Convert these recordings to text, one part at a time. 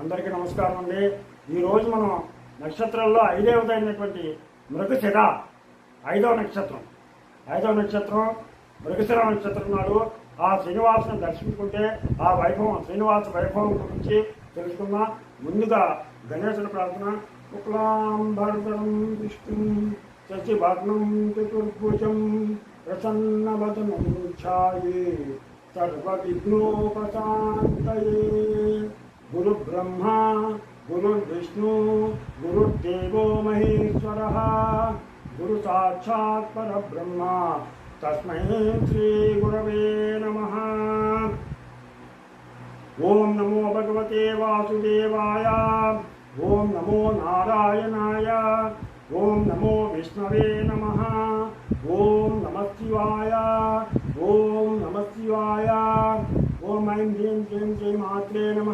అందరికీ నమస్కారం అండి. ఈరోజు మనం నక్షత్రాల్లో ఐదవదైనటువంటి మృగశిర ఐదవ నక్షత్రం. ఐదవ నక్షత్రం మృగశిర నక్షత్రం నాడు ఆ శ్రీనివాసుని దర్శించుకుంటే ఆ వైభవం శ్రీనివాస వైభవం గురించి తెలుసుకున్నా ముందుగా గణేశుని ప్రార్థన. శుక్లాంబరం విష్ణు శశిభగ్నం చతుర్భుజం ప్రసన్నవదనం ఛాయే. సర్వ విఘ్నోపశాంతయే బ్రహ్మ గురుర్విష్ణు గురుర్దేవో మహేశ్వర గురు సాక్షాత్ పరబ్రహ్మ తస్మై శ్రీ గురవే నమః ఓం నమో భగవతే వాసుదేవాయ ఓం నమో నారాయణాయ ఓం నమో విష్ణవే నమ ఓం నమ శివాయ ఓం నమ శివాయ ఓం ఐం హ్రీం శ్రీం శ్రీ మాత్రే నమ.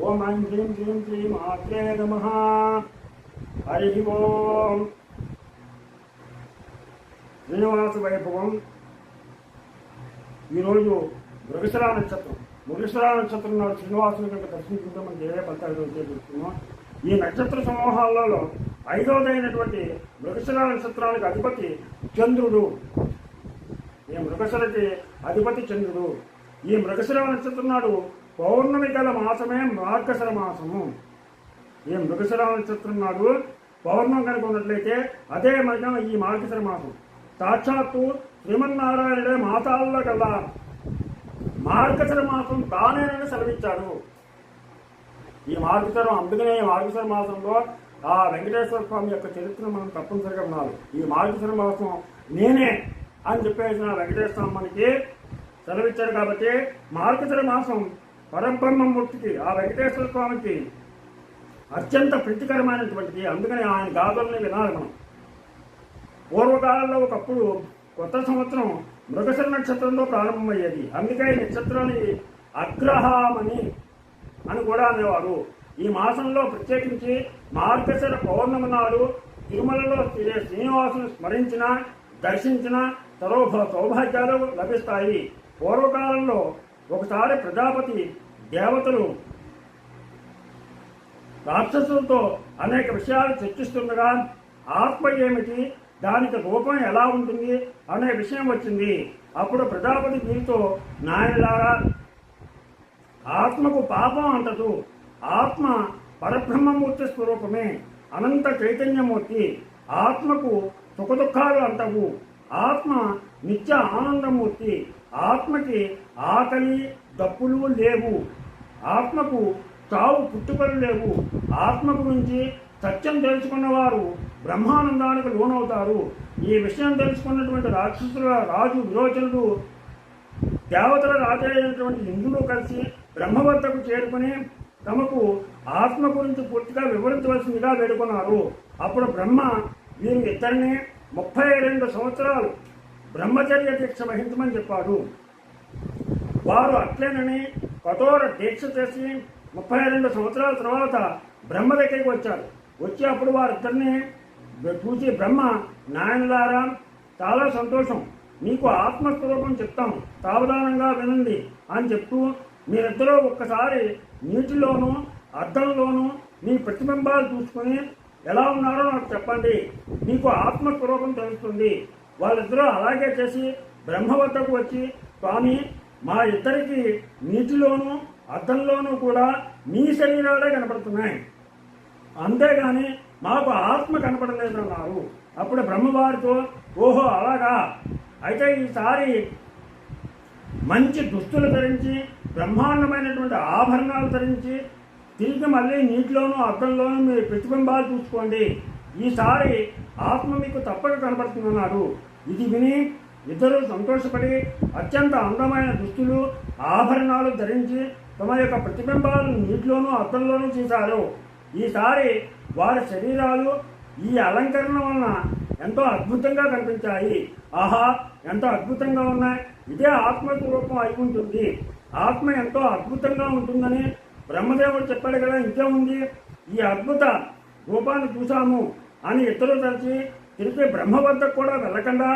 ఓం ఐం హ్రీం శ్రీం శ్రీ మాత్రే నమ. హరి ఓం. శ్రీనివాస వైభవం. ఈరోజు మృగశిరా నక్షత్రం. మృగశిరా నక్షత్రం నాడు శ్రీనివాసుని కనుక దర్శించుకుంటే మనకి ఏ ఫలితాలు ఈ నక్షత్ర సమూహాలలో ఐదవదైనటువంటి మృగశిరా నక్షత్రానికి అధిపతి చంద్రుడు. ఈ మృగశిరకి అధిపతి చంద్రుడు? ఈ మృగశిర నక్షత్రం నాడు పౌర్ణమి గల మాసమే మార్గశిర మాసము. ఈ మృగశిర నక్షత్రం నాడు పౌర్ణం కనుక ఉన్నట్లయితే అదే మధ్యం ఈ మార్గశర మాసం. సాక్షాత్తు శ్రీమన్నారాయణుడే మాసాల్లో కల్లా మార్గశిర మాసం తానేనని సెలవిచ్చాడు. ఈ మార్గశరం అందుకనే ఈ మార్గశర మాసంలో ఆ వెంకటేశ్వర స్వామి యొక్క చరిత్రను మనం తప్పనిసరిగా వినాలి. ఈ మార్గశర మాసం నేనే అని చెప్పేసిన వెంకటేశ్వర స్వామికి సెలవిచ్చారు కాబట్టి మార్గశిర మాసం పరబ్రహ్మమూర్తికి ఆ వెంకటేశ్వర స్వామికి అత్యంత ప్రీతికరమైనటువంటిది. అందుకని ఆయన గాథల్ని వినాలి మనం. పూర్వకాలంలో ఒకప్పుడు కొత్త సంవత్సరం మృగశర నక్షత్రంలో ప్రారంభమయ్యేది. అందుకే ఈ నక్షత్రాన్ని అగ్రహామని అని కూడా అనేవారు. ఈ మాసంలో ప్రత్యేకించి మార్గశర పౌర్ణమి నాడు తిరుమలలో శ్రీనివాసును స్మరించిన దర్శించిన సరోభ సౌభాగ్యాలు లభిస్తాయి. పూర్వకాలంలో ఒకసారి ప్రజాపతి దేవతలు రాక్షసులతో అనేక విషయాలు చర్చిస్తుండగా ఆత్మ ఏమిటి? దానికి రూపం ఎలా ఉంటుంది? అనే విషయం వచ్చింది. అప్పుడు ప్రజాపతి దీనితో నాయనలారా ఆత్మకు పాపం అంటదు. ఆత్మ పరబ్రహ్మమూర్తి స్వరూపమే. అనంత చైతన్యమూర్తి. ఆత్మకు సుఖదుఖాలు అంటవు. ఆత్మ నిత్య ఆనందమూర్తి. ఆత్మకి ఆకలి దప్పులు లేవు. ఆత్మకు చావు పుట్టుకలు లేవు. ఆత్మ గురించి సత్యం తెలుసుకున్నవారు బ్రహ్మానందానికి లోనవుతారు. ఈ విషయం తెలుసుకున్నటువంటి రాక్షసుల రాజు విరోచనుడు దేవతల రాజైనటువంటి ఇంద్రుడు కలిసి బ్రహ్మవద్దకు చేరుకుని తమకు ఆత్మ గురించి పూర్తిగా వివరించవలసిందిగా వేడుకున్నారు. అప్పుడు బ్రహ్మ వీరి ఇద్దరిని ముప్పై రెండు సంవత్సరాలు బ్రహ్మచర్య దీక్ష వహించమని చెప్పాడు. వారు అట్లేనని కఠోర దీక్ష చేసి ముప్పై రెండు సంవత్సరాల తర్వాత బ్రహ్మ దగ్గరికి వచ్చారు. వచ్చి అప్పుడు వారిద్దరిని చూసి బ్రహ్మ నాయనలారా చాలా సంతోషం. మీకు ఆత్మస్వరూపం చెప్తాం. సావధానంగా వినండి అని చెప్తూ మీరిద్దరూ ఒక్కసారి నీటిలోనూ అద్దంలోనూ మీ ప్రతిబింబాలు చూసుకుని ఎలా ఉన్నారో నాకు చెప్పండి. మీకు ఆత్మస్వరూపం తెలుస్తుంది. వాళ్ళిద్దరూ అలాగే చేసి బ్రహ్మ వద్దకు వచ్చి స్వామి మా ఇద్దరికి నీటిలోనూ అద్దంలోనూ కూడా మీ శరీరాలే కనపడుతున్నాయి. అంతేగాని మాకు ఆత్మ కనపడలేదన్నారు. అప్పుడు బ్రహ్మవారితో ఓహో అలాగా. అయితే ఈసారి మంచి దుస్తులు ధరించి బ్రహ్మాండమైనటువంటి ఆభరణాలు ధరించి తిరిగి మళ్ళీ నీటిలోనూ అద్దంలోనూ మీరు ప్రతిబింబాలు చూసుకోండి. ఈసారి ఆత్మ మీకు తప్పక కనపడుతుందన్నారు. ఇది విని ఇద్దరు సంతోషపడి అత్యంత అందమైన దుస్తులు ఆభరణాలు ధరించి తమ యొక్క ప్రతిబింబాలను నీటిలోనూ అద్దంలోనూ చూశారు. ఈసారి వారి శరీరాలు ఈ అలంకరణ వలన ఎంతో అద్భుతంగా కనిపించాయి. ఆహా ఎంతో అద్భుతంగా ఉన్నాయి. ఇదే ఆత్మస్వరూపం అయి ఉంటుంది. ఆత్మ ఎంతో అద్భుతంగా ఉంటుందని బ్రహ్మదేవుడు చెప్పాడు కదా ఇంకే ఉంది. ఈ అద్భుత రూపాన్ని చూశాము అని ఇద్దరు తలిచి తిరిగి బ్రహ్మ వద్దకు కూడా వెళ్ళకుండా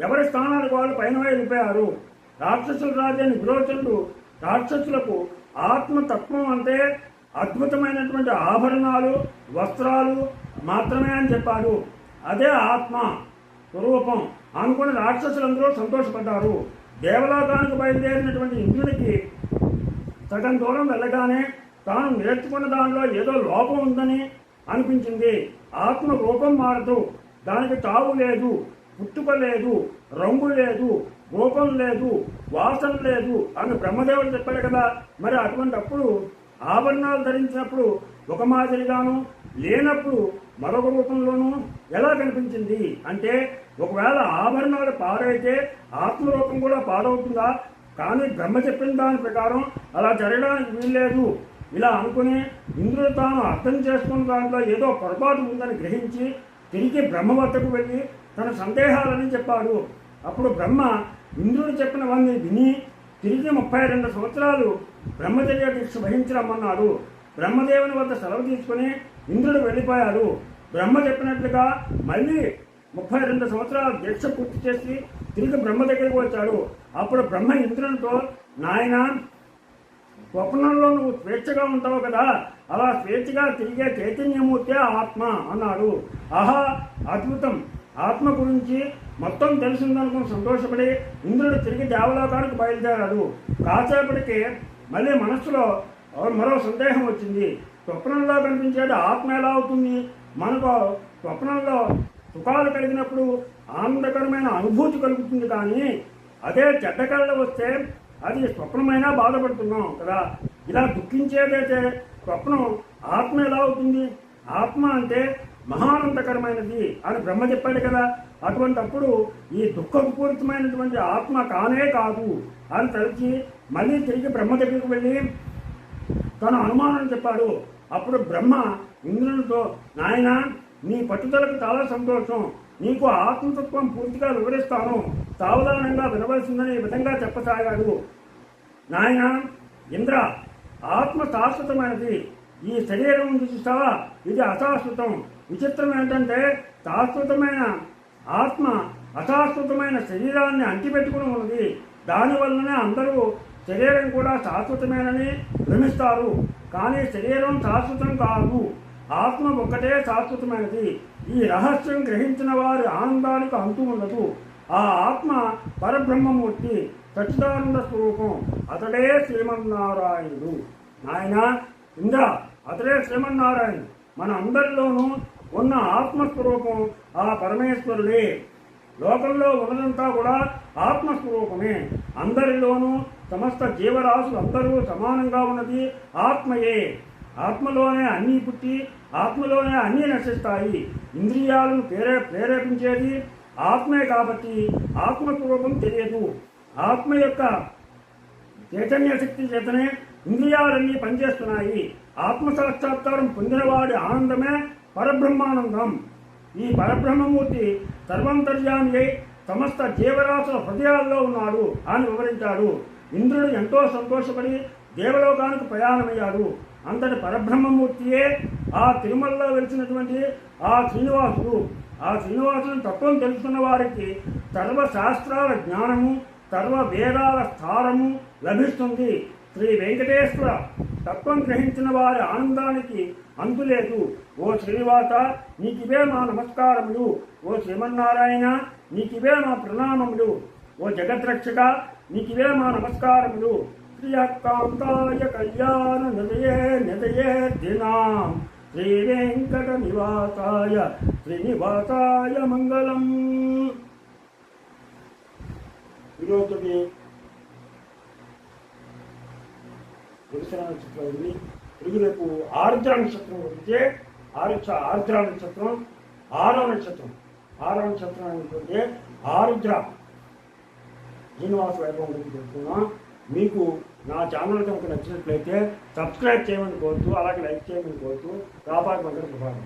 ఎవరి స్థానానికి వాళ్ళు పైన వెళ్ళిపోయారు రాక్షసుల రాజైన విరోచనుడు రాక్షసులకు ఆత్మతత్వం అంటే అద్భుతమైనటువంటి ఆభరణాలు వస్త్రాలు మాత్రమే అని చెప్పాడు అదే ఆత్మ స్వరూపం అనుకుని రాక్షసులందరూ సంతోషపడ్డారు. దేవలోకానికి బయలుదేరినటువంటి ఇంద్రునికి సగం దూరం వెళ్ళగానే తాను నేర్చుకున్న దానిలో ఏదో లోపం ఉందని అనిపించింది. ఆత్మ రూపం మారదు. దానికి తావు లేదు పుట్టుక లేదు రంగు లేదు రూపం లేదు వాసన లేదు అని బ్రహ్మదేవుడు చెప్పాడు కదా. మరి అటువంటప్పుడు ఆభరణాలు ధరించినప్పుడు ఒక మాదిరిగాను లేనప్పుడు మరొక రూపంలోనూ ఎలా కనిపించింది? అంటే ఒకవేళ ఆభరణాలు పాడైతే ఆత్మరూపం కూడా పాడవుతుందా? కానీ బ్రహ్మ చెప్పిన దాని ప్రకారం అలా జరగడానికి వీల్లేదు. ఇలా అనుకుని ఇంద్రుడు తాను అర్థం చేసుకున్న దాంట్లో ఏదో పొరపాటు ఉందని గ్రహించి తిరిగి బ్రహ్మ వద్దకు వెళ్ళి తన సందేహాలని చెప్పాడు. అప్పుడు బ్రహ్మ ఇంద్రుడు చెప్పినవన్నీ విని తిరిగి ముప్పై రెండు సంవత్సరాలు బ్రహ్మచర్య దీక్ష వహించరమ్మన్నాడు బ్రహ్మదేవుని వద్ద సెలవు తీసుకుని ఇంద్రుడు వెళ్ళిపోయాడు. బ్రహ్మ చెప్పినట్లుగా మళ్ళీ ముప్పై రెండు సంవత్సరాల దీక్ష పూర్తి చేసి తిరిగి బ్రహ్మ దగ్గరికి వచ్చాడు. అప్పుడు బ్రహ్మ ఇంద్రునితో నాయన స్వప్నంలో నువ్వు స్వేచ్ఛగా ఉంటావు కదా. అలా స్వేచ్ఛగా తిరిగే చైతన్యమూర్తే ఆత్మ అన్నాడు. ఆహా అద్భుతం. ఆత్మ గురించి మొత్తం తెలిసిందనుకుని సంతోషపడి ఇంద్రుడు తిరిగి దేవలోకానికి బయలుదేరాడు. కాసేపటికి మళ్ళీ మనస్సులో మరో సందేహం వచ్చింది. స్వప్నంలో కనిపించేది ఆత్మ ఎలా అవుతుంది? మనకు స్వప్నంలో సుఖాలు కలిగినప్పుడు ఆనందకరమైన అనుభూతి కలుగుతుంది కానీ అదే చెడ్డ కళలు వస్తే అది స్వప్నమైనా బాధపడుతున్నాం కదా. ఇలా దుఃఖించేదైతే స్వప్నం ఆత్మ ఎలా అవుతుంది? ఆత్మ అంటే మహానందకరమైనది అని బ్రహ్మ చెప్పాడు కదా. అటువంటప్పుడు ఈ దుఃఖపూరితమైనటువంటి ఆత్మ కానే కాదు అని తలిచి మళ్ళీ తిరిగి బ్రహ్మ దగ్గరికి వెళ్ళి తన అనుమానం చెప్పాడు. అప్పుడు బ్రహ్మ ఇంద్రునితో నాయన నీ పట్టుదలకు చాలా సంతోషం. నీకు ఆత్మతత్వం పూర్తిగా వివరిస్తాను. సావధానంగా వినవలసిందని ఈ విధంగా చెప్పసాగాడు. నాయన ఇంద్ర ఆత్మ శాశ్వతమైనది ఈ శరీరం చూస్తావా ఇది అశాశ్వతం. విచిత్రం ఏంటంటే శాశ్వతమైన ఆత్మ అశాశ్వతమైన శరీరాన్ని అంటిపెట్టుకుని ఉన్నది. దానివల్లనే అందరూ శరీరం కూడా శాశ్వతమేనని భ్రమిస్తారు. కానీ శరీరం శాశ్వతం కాదు. ఆత్మ ఒక్కటే శాశ్వతమైనది. ఈ రహస్యం గ్రహించిన వారి ఆనందానికి అంతు ఉండదు. ఆ ఆత్మ పరబ్రహ్మమూర్తి. సచ్చిదానంద స్వరూపం. అతడే శ్రీమన్నారాయణుడు. నాయన ఇంద్ర అతడే శ్రీమన్నారాయణుడు. మన అందరిలోనూ ఉన్న ఆత్మస్వరూపం ఆ పరమేశ్వరుడే. లోకంలో ఉన్నదంతా కూడా ఆత్మస్వరూపమే. అందరిలోనూ సమస్త జీవరాశులు అందరూ సమానంగా ఉన్నది ఆత్మయే. ఆత్మలోనే అన్నీ పుట్టి ఆత్మలోనే అన్నీ నశిస్తాయి. ఇంద్రియాలను ప్రేరే ప్రేరేపించేది ఆత్మే కాబట్టి ఆత్మస్వరూపం తెలియదు. ఆత్మ యొక్క చైతన్య శక్తి చేతనే ఇంద్రియాలన్నీ పనిచేస్తున్నాయి. ఆత్మ సాక్షాత్కారం పొందినవాడి ఆనందమే పరబ్రహ్మానందం. ఈ పరబ్రహ్మమూర్తి సర్వంతర్యామి అయి సమస్త జీవరాశుల హృదయాల్లో ఉన్నాడు అని వివరించాడు. ఇంద్రుడు ఎంతో సంతోషపడి దేవలోకానికి ప్రయాణమయ్యాడు. అంతటి పరబ్రహ్మమూర్తియే ఆ తిరుమలలో వెలిసినటువంటి ఆ శ్రీనివాసుడు. ఆ శ్రీనివాసుని తత్వం తెలుసుకున్న వారికి సర్వశాస్త్రాల జ్ఞానము సర్వ వేదాల స్థానము లభిస్తుంది. శ్రీ వెంకటేశ్వర తత్వం గ్రహించిన వారి ఆనందానికి అంతులేదు ఓ శ్రీనివాస నీకివే మా నమస్కారములు. ఓ శ్రీమన్నారాయణ నీకివే మా ప్రణామములు. ఓ జగద్రక్షక నీకివే మా నమస్కారములు. శ్రీయకాంతాయ కళ్యాణ నిలయే నిలయే దినాం. శ్రీ వెంకట నివాసాయ శ్రీనివాసాయ మంగళం. ఈరోజుకి పురుష నక్షత్రం ఉంది తిరిగి రేపు ఆర్ద్ర నక్షత్రం వస్తే ఆరుచ ఆర్ద్ర నక్షత్రం ఆరో నక్షత్రం. ఆరో నక్షత్రం ఏంటంటే ఆరుద్ర శ్రీనివాస వైభవం గురించి చెప్తున్నా మీకు నా ఛానల్ కనుక నచ్చినట్లయితే సబ్స్క్రైబ్ చేయమని కోరుతూ అలాగే లైక్ చేయమని కోరుతూ వ్యాపార మంత్రి ప్రభావం.